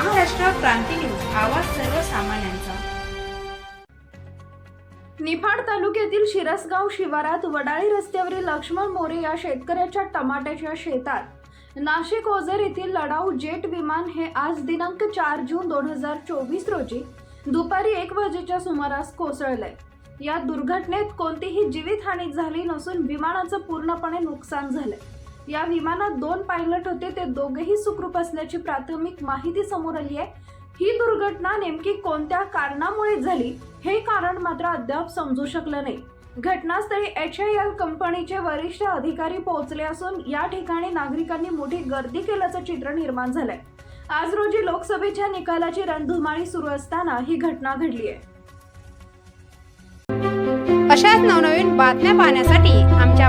क्रांती news आवाज सर्वसामान्यांचा. निफाड तालुक्यातील शिरसगाव शिवारात वडाळी रस्त्यावरील लक्ष्मण मोरे या शेतकऱ्याच्या टमाट्याच्या शेतात. नाशिक ओझर येथील लढाऊ जेट विमान हे आज दिनांक चार जून दोन हजार चोवीस रोजी दुपारी एक वाजेच्या सुमारास कोसळलंय. या दुर्घटनेत कोणतीही जीवितहानी झाली नसून विमानाचं पूर्णपणे नुकसान झालंय. या विमानात दोन पायलट होते ते दोघेही सुखरूप असल्याची प्राथमिक माहिती समोर आली आहे. ही दुर्घटना नेमकी कोणत्या कारणामुळे झाली हे कारण मात्र अद्याप समजू शकलं नाही. घटनास्थळी एच आय एल कंपनीचे वरिष्ठ अधिकारी पोहोचले असून या ठिकाणी नागरिकांनी मोठी गर्दी केल्याचं चित्र निर्माण झालंय. आज रोजी लोकसभेच्या निकालाची रणधुमाळी सुरू असताना ही घटना घडली आहे. अशाच नवनवीन बातम्या पाहण्यासाठी आमच्या